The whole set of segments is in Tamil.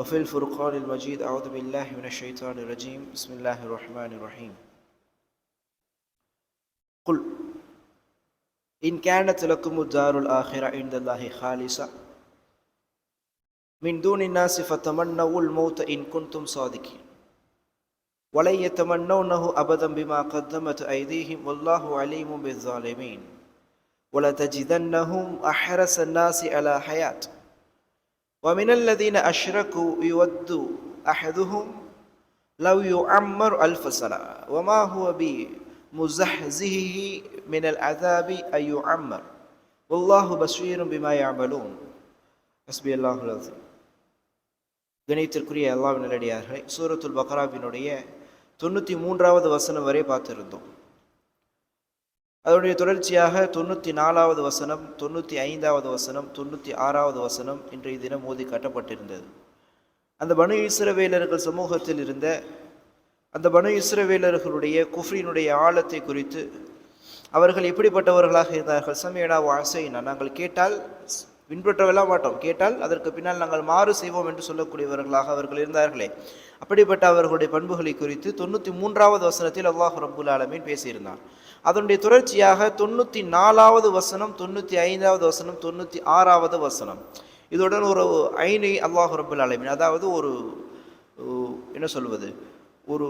وفي الفرقان المجيد أعوذ بالله من الشيطان الرجيم. بسم الله الرحمن الرحيم. قل إن كانت لكم الدار الآخرة عند الله خالصة من دون الناس فتمنوا الموت إن كنتم صادقين. ولن يتمنونه أبدا بما قدمت أيديهم والله عليم بالظالمين. ولتجدنهم أحرس الناس على حياة. ومن الذين أشركوا يود أحدهم لو يعمر ألف سنة وما هو بمزحزحه من العذاب أن يعمر والله بصير بما يعملون حسبي الله العظيم கணித்திற்குரிய அல்லாஹ் நல்லடியார்களே சூரத்துல் பக்ராவினுடைய தொண்ணூற்றி மூன்றாவது வசனம் வரை பார்த்திருந்தோம் அதனுடைய தொடர்ச்சியாக தொண்ணூற்றி நாலாவது வசனம் தொண்ணூற்றி ஐந்தாவது வசனம் தொண்ணூற்றி ஆறாவது வசனம் இன்றைய தினம் மோதி காட்டப்பட்டிருந்தது. அந்த பனு இஸ்ரவேலர்கள் சமூகத்தில் இருந்த அந்த பனு இஸ்ரவேலர்களுடைய குஃப்ரினுடைய ஆழத்தை குறித்து அவர்கள் எப்படிப்பட்டவர்களாக இருந்தார்கள்? சமயனா வாசைனா நாங்கள் கேட்டால் பின்பற்றவெல்லாம் மாட்டோம். கேட்டால் அதற்கு பின்னால் நாங்கள் மாறு செய்வோம் என்று சொல்லக்கூடியவர்களாக அவர்கள் இருந்தார்களே. அப்படிப்பட்ட அவர்களுடைய பண்புகளை குறித்து தொண்ணூற்றி மூன்றாவது வசனத்தில் அல்லாஹ் ரபுல் ஆலமீன் பேசியிருந்தார் அதனுடைய தொடர்ச்சியாக தொண்ணூற்றி நாலாவது வசனம் தொண்ணூற்றி ஐந்தாவது வசனம் தொண்ணூற்றி ஆறாவது வசனம். இதுடன் ஒரு ஐனை அல்லாஹ் ரபுல் அலமின் அதாவது ஒரு என்ன சொல்வது? ஒரு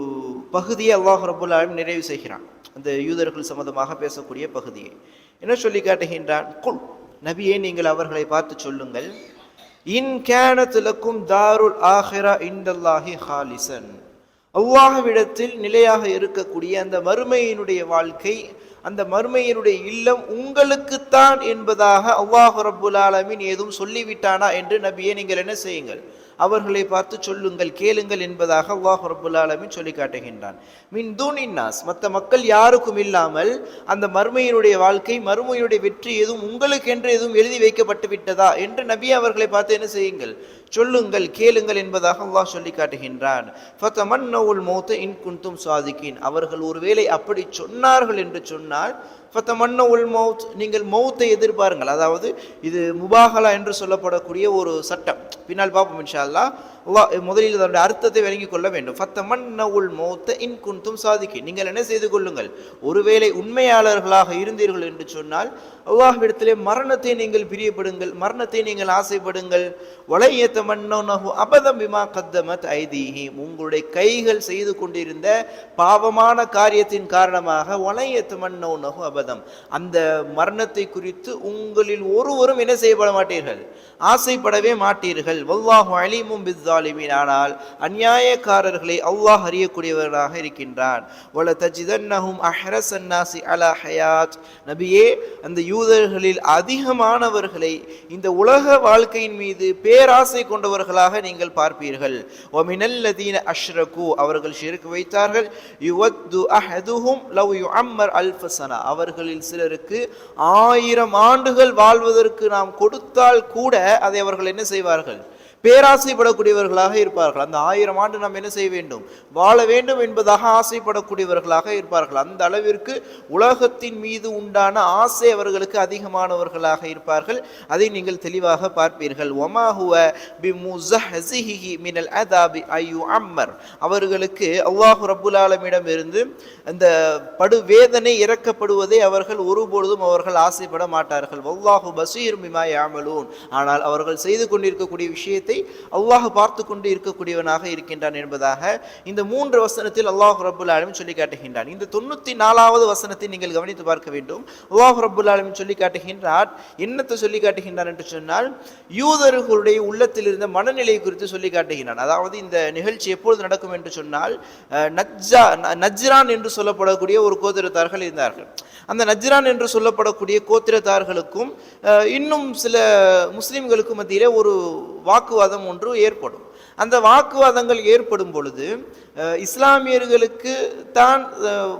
பகுதியை அல்லாஹ் ரபுல் ஆலமீன் நிறைவு செய்கிறான். அந்த யூதர்கள் சம்மந்தமாக பேசக்கூடிய பகுதியை. என்ன சொல்லி காட்டுகின்றான்? குல் நபியே நீங்கள் அவர்களை பார்த்து சொல்லுங்கள். இன் கேனத்துலக்கும் தாருல் ஆஹிரா இன்டல்லாஹி ஹாலிசன். அல்லாஹ்விடத்தில் நிலையாக இருக்கக்கூடிய அந்த மறுமையினுடைய வாழ்க்கை அந்த மறுமையினுடைய இல்லம் உங்களுக்குத்தான் என்பதாக அவ்வாஹு ரப்புல் ஆலமின் ஏதும் சொல்லிவிட்டானா என்று நபியை நீங்கள் என்ன செய்யுங்கள்? அவர்களை பார்த்து சொல்லுங்கள் கேளுங்கள் என்பதாக அல்லாஹ் ரபுல் ஆலமின் சொல்லி காட்டுகின்றான் மின் தூணின்னாஸ் மற்ற மக்கள் யாருக்கும் இல்லாமல் அந்த மறுமையினுடைய வாழ்க்கை மறுமையுடைய வெற்றி எதுவும் உங்களுக்கென்று எதுவும் எழுதி வைக்கப்பட்டு விட்டதா என்று நபி அவர்களை பார்த்து என்ன செய்யுங்கள்? சொல்லுங்கள் கேளுங்கள் என்பதாக அல்லாஹ் சொல்லி காட்டுகின்றான். ஃபத்தமன்னவுல் மௌத்த இன் குந்தும் சாதிக்கின். அவர்கள் ஒருவேளை அப்படி சொன்னார்கள் என்று சொன்னால் ஃபத்தமன்ன உல் மவுத் நீங்கள் மௌத்தை எதிர்பாருங்கள். அதாவது இது முபாகலா என்று சொல்லப்படக்கூடிய ஒரு சட்டம். பின்னால் பார்ப்போம் இன்ஷா அல்லா முதலில் அதனுடைய அர்த்தத்தை விளங்கிக் கொள்ள வேண்டும். ஃபத்தமன்ன உல் மௌத்த இன் குந்தும் சாதிக்கி நீங்கள் என்ன செய்து கொள்ளுங்கள்? ஒருவேளை உண்மையாளர்களாக இருந்தீர்கள் என்று சொன்னால் அல்லாஹ்விடத்திலே மரணத்தை நீங்கள் பிரியப்படுங்கள் மரணத்தை நீங்கள் ஆசைப்படுங்கள் வளையத்த அபதம் விமா கத்தமத் ஐதீஹி. உங்களுடைய கைகள் செய்து கொண்டிருந்த பாவமான காரியத்தின் காரணமாக வளையத்த மன்னோனஹு அபதம். அந்த மரணத்தை குறித்து உங்களில் ஒருவரும் என்ன செய்யப்பட மாட்டீர்கள்? ஆசைப்படவே மாட்டீர்கள். வல்லாஹு அலிமும் பித்தாலிமின் ஆனால் அந்நியாயக்காரர்களை அல்லாஹ் அறியக்கூடியவர்களாக இருக்கின்றான். வல தஜிதன்னஹும் அஹ்ரசன்னாசி அலா ஹயாத். நபியே அந்த யூதர்களில் அதிகமானவர்களை இந்த உலக வாழ்க்கையின் மீது பேராசை கொண்டவர்களாக நீங்கள் பார்ப்பீர்கள். ஒமினல்லதீன அஷ்ரகு அவர்கள் ஷிருக்கு வைத்தார்கள். யுவத்து அஹதுஹும் லவ் யு அம்மர் அல்ஃபசனா அவர்களில் சிலருக்கு ஆயிரம் ஆண்டுகள் வாழ்வதற்கு நாம் கொடுத்தால் கூட அதை அவர்கள் என்ன செய்வார்கள்? பேராசைப்படக்கூடியவர்களாக இருப்பார்கள். அந்த ஆயிரம் ஆண்டு நாம் என்ன செய்ய வேண்டும்? வாழ வேண்டும் என்பதாக ஆசைப்படக்கூடியவர்களாக இருப்பார்கள். அந்த அளவிற்கு உலகத்தின் மீது உண்டான ஆசை அவர்களுக்கு அதிகமானவர்களாக இருப்பார்கள். அதை நீங்கள் தெளிவாக பார்ப்பீர்கள். ஒமாஹுவ பி முஸஹ்ஸிஹி மினல் அதாபி ஐயு அம்மர். அவர்களுக்கு அல்லாஹு ரப்புல் இருந்து அந்த படு வேதனை இறக்கப்படுவதை அவர்கள் ஒருபொழுதும் அவர்கள் ஆசைப்பட மாட்டார்கள். வல்லாஹு பசீர் மிமா யாமலூன் ஆனால் அவர்கள் செய்து கொண்டிருக்கக்கூடிய விஷயத்தை விஷயத்தை அல்லாஹ் பார்த்து கொண்டு இருக்கக்கூடியவனாக இருக்கின்றான் என்பதாக இந்த மூன்று வசனத்தில் அல்லாஹ் ரபுல் ஆலமின் சொல்லி காட்டுகின்றான். இந்த தொண்ணூற்றி நாலாவது வசனத்தை நீங்கள் கவனித்து பார்க்க வேண்டும். அல்லாஹ் ரபுல் ஆலமின் சொல்லி காட்டுகின்றார். என்னத்தை சொல்லி காட்டுகின்றான் என்று சொன்னால் யூதர்களுடைய உள்ளத்தில் இருந்த மனநிலை குறித்து சொல்லி காட்டுகின்றான். அதாவது இந்த நிகழ்ச்சி எப்பொழுது நடக்கும் என்று சொன்னால் நஜ்ஜா நஜ்ரான் என்று சொல்லப்படக்கூடிய ஒரு கோத்திரத்தார்கள் இருந்தார்கள். அந்த நஜ்ரான் என்று சொல்லப்படக்கூடிய கோத்திரத்தார்களுக்கும் இன்னும் சில முஸ்லீம்களுக்கும் மத்தியிலே ஒரு வாக்கு வாக்குவாதம் ஒன்று ஏற்படும். அந்த வாக்குவாதங்கள் ஏற்படும் பொழுது இஸ்லாமியர்களுக்கு தான்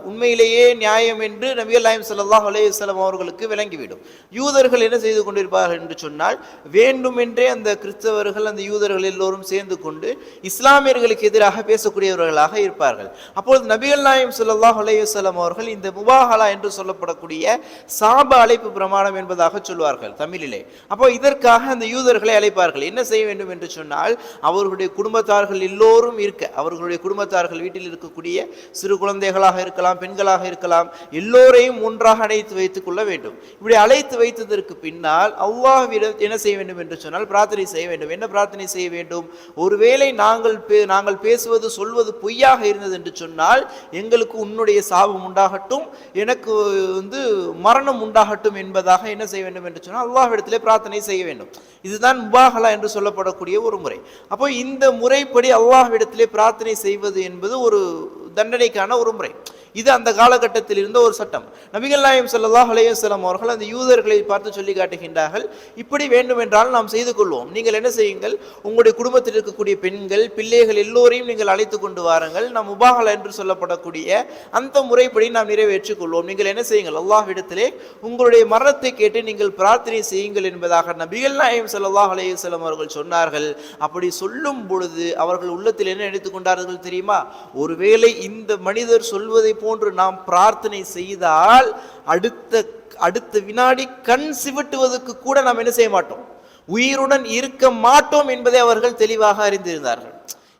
உண்மையிலேயே நியாயம் என்று நபிகள் நாயம் சல்லாஹ் அலைஹி அவர்களுக்கு விளங்கிவிடும். யூதர்கள் என்ன செய்து கொண்டிருப்பார்கள் என்று சொன்னால் வேண்டுமென்றே அந்த கிறிஸ்தவர்கள் அந்த யூதர்கள் எல்லோரும் சேர்ந்து கொண்டு இஸ்லாமியர்களுக்கு எதிராக பேசக்கூடியவர்களாக இருப்பார்கள். அப்பொழுது நபிகள் நாயம் ஸல்லல்லாஹு அலைஹி அவர்கள் இந்த முபாஹலா என்று சொல்லப்படக்கூடிய சாப அழைப்பு பிரமாணம் என்பதாக சொல்வார்கள் தமிழிலே. அப்போ இதற்காக அந்த யூதர்களை அழைப்பார்கள். என்ன செய்ய வேண்டும் என்று சொன்னால் அவர்களுடைய குடும்பத்தார்கள் எல்லோரும் இருக்க அவர்களுடைய கொடுத்தார்கள். வீட்டில் இருக்கக்கூடிய சிறு குழந்தைகளாக இருக்கலாம் பெண்களாக இருக்கலாம் எல்லோரையும் ஒன்றாக அழைத்து வைத்துக் கொள்ள வேண்டும். இப்படி அழைத்து வைத்ததற்கு பின்னால் அவ்வாவிடம் என்ன செய்ய வேண்டும் என்று சொன்னால் பிரார்த்தனை செய்ய வேண்டும். என்ன பிரார்த்தனை செய்ய வேண்டும்? ஒருவேளை நாங்கள் பே- நாங்கள் பேசுவது சொல்வது பொய்யாக இருந்தது என்று சொன்னால் எங்களுக்கு உன்னுடைய சாபம் உண்டாகட்டும் எனக்கு வந்து மரணம் உண்டாகட்டும் என்பதாக என்ன செய்ய வேண்டும் என்று சொன்னால் அல்லாஹ்விடத்திலே பிரார்த்தனை செய்ய வேண்டும். இதுதான் முபாகலா என்று சொல்லப்படக்கூடிய ஒரு முறை. அப்போ இந்த முறைப்படி அல்லாஹ்விடத்திலே பிரார்த்தனை செய்வது என்பது ஒரு தண்டனைக்கான ஒரு முறை. இது அந்த காலகட்டத்தில் இருந்த ஒரு சட்டம். நபிகள் நாயம் ஸல்லல்லாஹு அலைஹி வஸல்லம் அவர்கள் அந்த யூதர்களை பார்த்து சொல்லி காட்டுகின்றார்கள் இப்படி வேண்டுமென்றால் நாம் செய்து கொள்வோம். நீங்கள் என்ன செய்யுங்கள்? உங்களுடைய குடும்பத்தில் இருக்கக்கூடிய பெண்கள் பிள்ளைகள் எல்லோரையும் நீங்கள் அழைத்து கொண்டு வாருங்கள். நாம் முபாகலா என்று சொல்லப்படக்கூடிய அந்த முறைப்படி நாம் நிறைவேற்றிக் கொள்வோம். நீங்கள் என்ன செய்யுங்கள்? அல்லாஹ்விடத்திலே உங்களுடைய மரணத்தை கேட்டு நீங்கள் பிரார்த்தனை செய்யுங்கள் என்பதாக நபிகள் நாயம் ஸல்லல்லாஹு அலைஹி வஸல்லம் அவர்கள் சொன்னார்கள். அப்படி சொல்லும் பொழுது அவர்கள் உள்ளத்தில் என்ன எடுத்துக் கொண்டார்கள் தெரியுமா? ஒருவேளை இந்த மனிதர் சொல்வதை போன்று நாம் பிரார்த்தனை செய்தால் அடுத்த அடுத்த வினாடி கண் சிவட்டுவதற்கு கூட நாம் என்ன செய்ய மாட்டோம்? உயிருடன் இருக்க மாட்டோம் என்பதை அவர்கள் தெளிவாக அறிந்திருந்தார்கள்.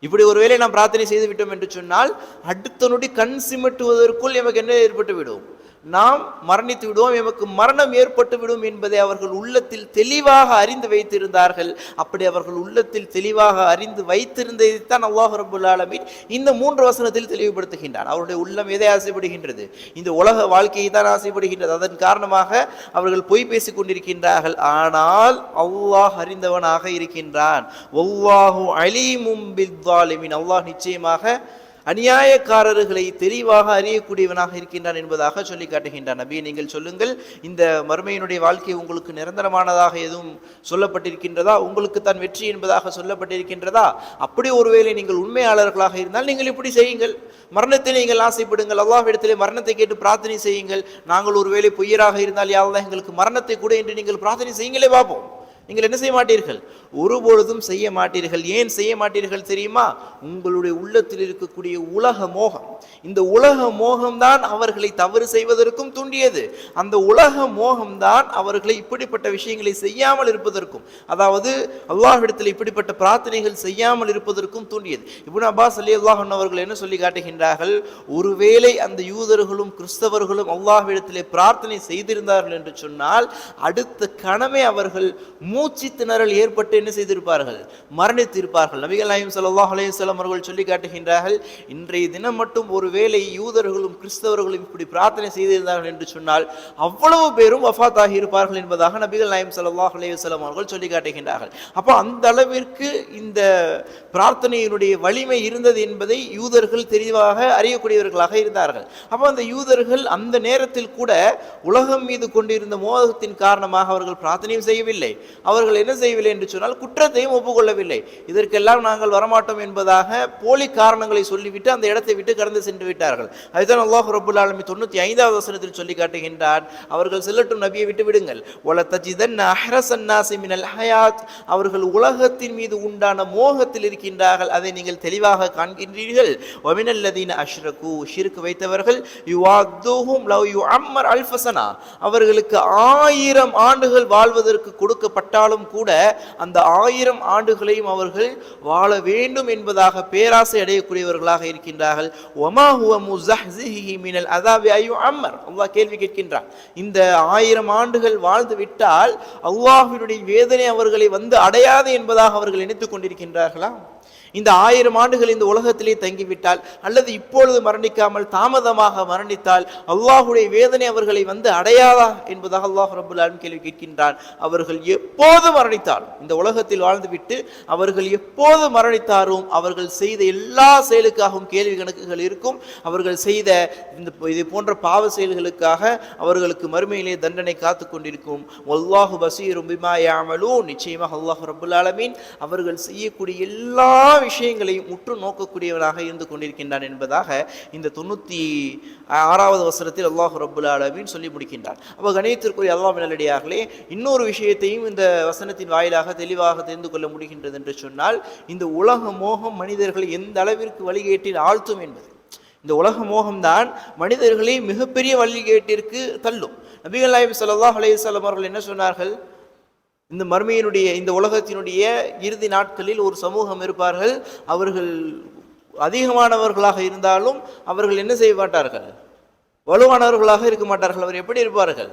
இப்படி ஒருவேளை நாம் பிரார்த்தனை செய்து விட்டோம் என்று சொன்னால் அடுத்த நொடி கண் சிமிட்டுவதற்குள் எமக்கு என்ன ஏற்பட்டு விடும் நாம் மரணித்து விடுவோம் எமக்கு மரணம் ஏற்பட்டு விடும் என்பதை அவர்கள் உள்ளத்தில் தெளிவாக அறிந்து வைத்திருந்தார்கள். அப்படி அவர்கள் உள்ளத்தில் தெளிவாக அறிந்து வைத்திருந்ததைத்தான் அல்லாஹ் ரபுல் ஆலமின் இந்த மூன்று வசனத்தில் தெளிவுபடுத்துகின்றான். அவருடைய உள்ளம் எதை ஆசைப்படுகின்றது? இந்த உலக வாழ்க்கையை தான் ஆசைப்படுகின்றது. அதன் காரணமாக அவர்கள் பொய் பேசிக் கொண்டிருக்கின்றார்கள். ஆனால் அல்லாஹ் அறிந்தவனாக இருக்கின்றான். ஒவ்வாஹு அலீமும் பித்தாலிமின். அல்லாஹ் நிச்சயமாக அநியாயக்காரர்களை தெளிவாக அறியக்கூடியவனாக இருக்கின்றான் என்பதாக சொல்லி காட்டுகின்றான் நபி நீங்கள் சொல்லுங்கள் இந்த மறுமையினுடைய வாழ்க்கை உங்களுக்கு நிரந்தரமானதாக எதுவும் சொல்லப்பட்டிருக்கின்றதா? உங்களுக்கு தான் வெற்றி என்பதாக சொல்லப்பட்டிருக்கின்றதா? அப்படி ஒருவேளை நீங்கள் உண்மையாளர்களாக இருந்தால் நீங்கள் இப்படி செய்யுங்கள். மரணத்தை நீங்கள் ஆசைப்படுங்கள். அல்லாஹ்விடத்திலே மரணத்தை கேட்டு பிரார்த்தனை செய்யுங்கள். நாங்கள் ஒருவேளை பொய்யராக இருந்தால் யாரெல்லாம் எங்களுக்கு மரணத்தை கூட என்று நீங்கள் பிரார்த்தனை செய்யுங்களே பார்ப்போம். நீங்கள் என்ன செய்ய மாட்டீர்கள்? ஒருபொழுதும் செய்ய மாட்டீர்கள். ஏன் செய்ய மாட்டீர்கள் தெரியுமா? உங்களுடைய உள்ளத்தில் இருக்கக்கூடிய உலக மோகம். இந்த உலக மோகம்தான் அவர்களை தவறு செய்வதற்கும் தூண்டியது. அந்த உலக மோகம்தான் அவர்களை இப்படிப்பட்ட விஷயங்களை செய்யாமல் இருப்பதற்கும் அதாவது அல்லாஹிடத்தில் இப்படிப்பட்ட பிரார்த்தனைகள் செய்யாமல் இருப்பதற்கும் தூண்டியது. இப்னு அப்பாஸ் அலி அல்லாஹன் அவர்கள் என்ன சொல்லி காட்டுகின்றார்கள்? ஒருவேளை அந்த யூதர்களும் கிறிஸ்தவர்களும் அல்லாஹ்விடத்திலே பிரார்த்தனை செய்திருந்தார்கள் என்று சொன்னால் அடுத்த கணமே அவர்கள் மூச்சு திணறல் ஏற்பட்டு என்ன செய்திருப்பார்கள்? மரணித்திருப்பார்கள். நபிகள் நாயம் ஸல்லல்லாஹு அலையம் அவர்கள் சொல்லி காட்டுகின்றார்கள் இன்றைய தினம் மட்டும் ஒருவேளை யூதர்களும் கிறிஸ்தவர்களும் இப்படி பிரார்த்தனை செய்திருந்தார்கள் என்று சொன்னால் அவ்வளவு பேரும் வஃபாத்தாகி இருப்பார்கள் என்பதாக நபிகள் நாயம் ஸல்லல்லாஹு அலையம் அவர்கள் சொல்லி காட்டுகின்றார்கள். அப்போ அந்த அளவிற்கு இந்த பிரார்த்தனையினுடைய வலிமை இருந்தது என்பதை யூதர்கள் தெளிவாக அறியக்கூடியவர்களாக இருந்தார்கள். அப்போ அந்த யூதர்கள் அந்த நேரத்தில் கூட உலகம் மீது கொண்டிருந்த மோதகத்தின் காரணமாக அவர்கள் பிரார்த்தனையும் செய்யவில்லை. அவர்கள் என்ன செய்யவில்லை என்று சொன்னால் குற்றத்தையும் ஒப்புக்கொள்ளவில்லை. இதற்கெல்லாம் நாங்கள் வரமாட்டோம் என்பதாக போலி காரணங்களை சொல்லிவிட்டு அந்த இடத்தை விட்டு கடந்து சென்று விட்டார்கள். அதுதான் அல்லாஹ் ரபுல் ஆலமி தொண்ணூற்றி ஐந்தாவது வசனத்தில் சொல்லி காட்டுகின்றார் அவர்கள் செல்லட்டும் நபியை விட்டு விடுங்கள். ஒல தஜிதன் மினல் ஹயாத். அவர்கள் உலகத்தின் மீது உண்டான மோகத்தில் இருக்கின்றார்கள். அதை நீங்கள் தெளிவாக காண்கின்றீர்கள். ஒமினல்லதீன் அஷ்ரகு. ஷிருக்கு வைத்தவர்கள் யுவாத்துஹும் லவ் யு அம்மர் அல்ஃபசனா. அவர்களுக்கு ஆயிரம் ஆண்டுகள் வாழ்வதற்கு கொடுக்கப்பட்ட கொடுக்கப்பட்டாலும் கூட அந்த ஆயிரம் ஆண்டுகளையும் அவர்கள் வாழ வேண்டும் என்பதாக பேராசை அடையக்கூடியவர்களாக இருக்கின்றார்கள். ஒமா ஹுவ முஸஹ்ஸிஹி மினல் அதாவி ஐயோ அம்மர். அல்லாஹ் கேள்வி கேட்கின்றான். இந்த ஆயிரம் ஆண்டுகள் வாழ்ந்து விட்டால் அல்லாஹினுடைய வேதனை அவர்களை வந்து அடையாது என்பதாக அவர்கள் நினைத்துக் கொண்டிருக்கின்றார்களா? இந்த ஆயிரம் ஆண்டுகள் இந்த உலகத்திலே தங்கிவிட்டால் அல்லது இப்பொழுது மரணிக்காமல் தாமதமாக மரணித்தால் அல்லாஹுடைய வேதனை அவர்களை வந்து அடையாதா என்பதாக அல்லாஹ் ரபுல் கேள்வி கேட்கின்றான். அவர்கள் எப்போது மரணித்தாலும் இந்த உலகத்தில் வாழ்ந்துவிட்டு அவர்கள் எப்போது மரணித்தாரும் அவர்கள் செய்த எல்லா செயலுக்காகவும் கேள்வி கணக்குகள் இருக்கும். அவர்கள் செய்த இந்த இது போன்ற பாவ செயல்களுக்காக அவர்களுக்கு மறுமையிலே தண்டனை காத்து கொண்டிருக்கும். ஒல்லாஹு பசீரும் நிச்சயமாக அல்லாஹு ரபுல் ஆலமீன் அவர்கள் செய்யக்கூடிய எல்லா விஷயங்களையும் உற்று நோக்கக்கூடியவனாக இருந்து கொண்டிருக்கின்றான் என்பதாக இந்த தொண்ணூற்றி ஆறாவது வசனத்தில் அல்லாஹ் ரபுல் ஆலமீன் சொல்லி முடிக்கின்றான். அப்போ கணியத்திற்குரிய அல்லாஹ் நல்லடியார்களே இன்னொரு விஷயத்தையும் இந்த வசனத்தின் வாயிலாக தெளிவாக தெரிந்து கொள்ள முடிகின்றது என்று சொன்னால் இந்த உலக மோகம் மனிதர்களை எந்த அளவிற்கு வழிகேட்டில் ஆழ்த்தும் என்பது. இந்த உலக மோகம்தான் மனிதர்களை மிகப்பெரிய வழிகேட்டிற்கு தள்ளும். நபிகள் நாயம் ஸல்லல்லாஹு அலைஹி அவர்கள் என்ன சொன்னார்கள்? இந்த மர்மையினுடைய இந்த உலகத்தினுடைய இறுதி நாட்களில் ஒரு சமூகம் இருப்பார்கள். அவர்கள் அதிகமானவர்களாக இருந்தாலும் அவர்கள் என்ன செய்ய மாட்டார்கள்? வலுவானவர்களாக இருக்க மாட்டார்கள். அவர் எப்படி இருப்பார்கள்?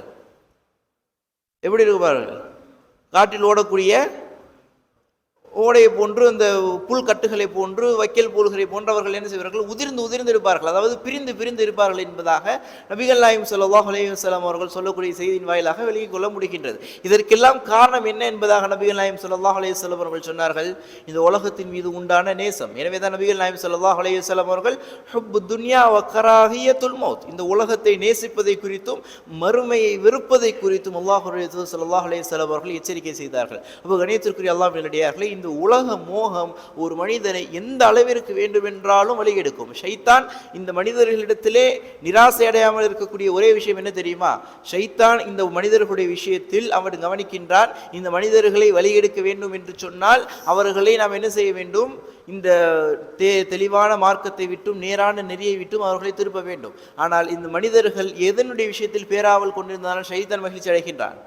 எப்படி இருப்பார்கள்? காட்டில் ஓடக்கூடிய ஓடையை போன்று அந்த புல் கட்டுகளை போன்று வைக்கல் போல்களை போன்றவர்கள் என்ன செய்வார்கள்? உதிர்ந்து உதிர்ந்து இருப்பார்கள். அதாவது பிரிந்து பிரிந்து இருப்பார்கள் என்பதாக நபிகள் நாயம் சொல்லவா அலைஹி அவர்கள் சொல்லக்கூடிய செய்தியின் வாயிலாக விலகிக் கொள்ள முடிகின்றது. இதற்கெல்லாம் காரணம் என்ன என்பதாக நபிகள் நாயம் சொல்லவா அலைஹி அவர்கள் சொன்னார்கள். இந்த உலகத்தின் மீது உண்டான நேசம். எனவே தான் நபிகள் நாயம் சொல்லவா அலைஹி அவர்கள் ஹுப்பு துன்யா வக்கராகிய துல்மௌத் இந்த உலகத்தை நேசிப்பதை குறித்தும் மறுமையை வெறுப்பதை குறித்தும் அல்லாஹ் ஸல்லல்லாஹு அலைஹி அவர்கள் எச்சரிக்கை செய்தார்கள். அப்போ கணியத்திற்குரிய அல்லாஹ் இந்த இந்த உலக மோகம் ஒரு மனிதனை எந்த அளவிற்கு வேண்டுமென்றாலும் வழிகெடுக்கும். ஷைத்தான் இந்த மனிதர்களிடத்திலே நிராசை அடையாமல் இருக்கக்கூடிய ஒரே விஷயம் என்ன தெரியுமா? ஷைத்தான் இந்த மனிதர்களுடைய விஷயத்தில் அவன் கவனிக்கின்றான் இந்த மனிதர்களை வழிகெடுக்க வேண்டும் என்று சொன்னால் அவர்களை நாம் என்ன செய்ய வேண்டும்? இந்த தே தெளிவான மார்க்கத்தை விட்டும் நேரான நெறியை விட்டும் அவர்களை திருப்ப வேண்டும். ஆனால் இந்த மனிதர்கள் எதனுடைய விஷயத்தில் பேராவல் கொண்டிருந்தாலும் ஷைத்தான் மகிழ்ச்சி அடைகின்றான்.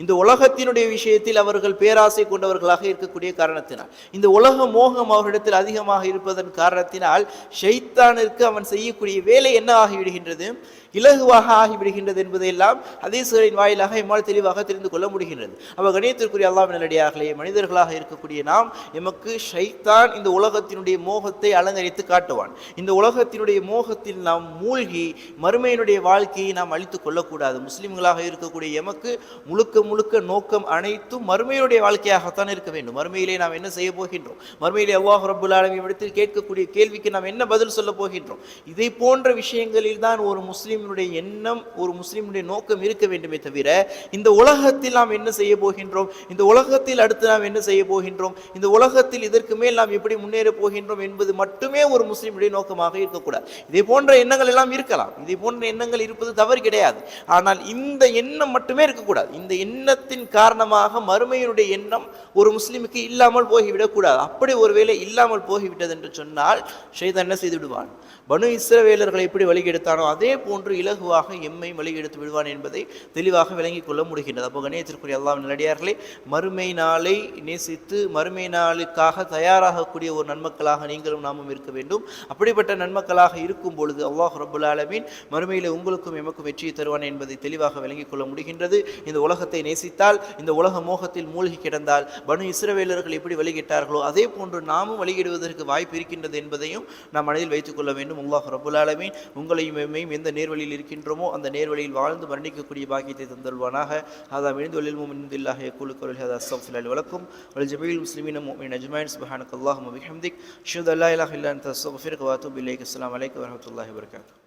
இந்த உலகத்தினுடைய விஷயத்தில் அவர்கள் பேராசை கொண்டவர்களாக இருக்கக்கூடிய காரணத்தினால் இந்த உலக மோகம் அவர்களிடத்தில் அதிகமாக இருப்பதன் காரணத்தினால் ஷைத்தானிற்கு அவன் செய்யக்கூடிய வேலை என்ன ஆகிவிடுகின்றது? இலகுவாக ஆகிவிடுகின்றது என்பதையெல்லாம் ஹதீசுகளின் வாயிலாக எம்மால் தெளிவாக தெரிந்து கொள்ள முடிகின்றது. அப்ப கணியத்திற்குரிய அல்லாம் நல்லடியார்களே மனிதர்களாக இருக்கக்கூடிய நாம் எமக்கு ஷைத்தான் இந்த உலகத்தினுடைய மோகத்தை அலங்கரித்து காட்டுவான். இந்த உலகத்தினுடைய மோகத்தில் நாம் மூழ்கி மறுமையினுடைய வாழ்க்கையை நாம் அழித்துக் கொள்ளக்கூடாது. முஸ்லிம்களாக இருக்கக்கூடிய எமக்கு முழுக்க முழுக்க நோக்கம் அனைத்தும் மறுமையினுடைய வாழ்க்கையாகத்தான் இருக்க வேண்டும். மறுமையிலே நாம் என்ன செய்ய போகின்றோம்? மறுமையிலே அல்லாஹ் ரபுல் ஆலமீன் இடத்தில் கேட்கக்கூடிய கேள்விக்கு நாம் என்ன பதில் சொல்ல போகின்றோம்? இதை போன்ற விஷயங்களில் தான் ஒரு முஸ்லீம் முஸ்லீம்களுடைய எண்ணம் ஒரு முஸ்லீமுடைய நோக்கம் இருக்க வேண்டுமே தவிர இந்த உலகத்தில் நாம் என்ன செய்ய போகின்றோம்? இந்த உலகத்தில் அடுத்து நாம் என்ன செய்ய போகின்றோம்? இந்த உலகத்தில் இதற்கு மேல் நாம் எப்படி முன்னேற போகின்றோம் என்பது மட்டுமே ஒரு முஸ்லீமுடைய நோக்கமாக இருக்கக்கூடாது. இதே போன்ற எண்ணங்கள் எல்லாம் இருக்கலாம். இதே போன்ற எண்ணங்கள் இருப்பது தவறு கிடையாது. ஆனால் இந்த எண்ணம் மட்டுமே இருக்கக்கூடாது. இந்த எண்ணத்தின் காரணமாக மறுமையினுடைய எண்ணம் ஒரு முஸ்லீமுக்கு இல்லாமல் போகிவிடக்கூடாது. அப்படி ஒருவேளை இல்லாமல் போகிவிட்டது என்று சொன்னால் ஷைதான் என்ன செய்து விடுவான் பனு இஸ்ரவேலர்களை எப்படி வழிகெடுத்தானோ அதே போன்று இலகுவாக எம்மை வழிகெடுத்து விடுவான் என்பதை தெளிவாக விளங்கிக் கொள்ள முடிகின்றது. அப்போ கணேசத்திற்குரிய எல்லாம் நல்லடியார்களே மறுமை நாளை நேசித்து மறுமை நாளுக்காக தயாராகக்கூடிய ஒரு நன்மக்களாக நீங்களும் நாமும் இருக்க வேண்டும். அப்படிப்பட்ட நன்மக்களாக இருக்கும் பொழுது அல்லாஹ் ரபுல் ஆலமீன் மறுமையில் உங்களுக்கும் எமக்கும் வெற்றியை தருவான் என்பதை தெளிவாக விளங்கிக் கொள்ள முடிகின்றது. இந்த உலகத்தை நேசித்தால் இந்த உலக மோகத்தில் மூழ்கி கிடந்தால் பனு இஸ்ரவேலர்கள் எப்படி வழிகிட்டார்களோ அதே போன்று நாமும் வழிகிடுவதற்கு வாய்ப்பு இருக்கின்றது என்பதையும் நாம் மனதில் வைத்துக் கொள்ள வேண்டும். அல்லாஹ் ரபுல் ஆலமீன் உங்களையும் எம்மையும் எந்த நேர்வழியில் இருக்கின்றோமோ அந்த நேர்வழியில் வாழ்ந்து மரணிக்கக்கூடிய பாக்கியத்தை தந்தல்வானாக هذا من عند المؤمن من الله يقول قول هذا استغفر الله ولكم ولجميع المسلمين المؤمنين اجمعين سبحانك اللهم وبحمدك اشهد ان لا اله الا انت استغفرك واتوب اليك السلام عليكم ورحمه الله وبركاته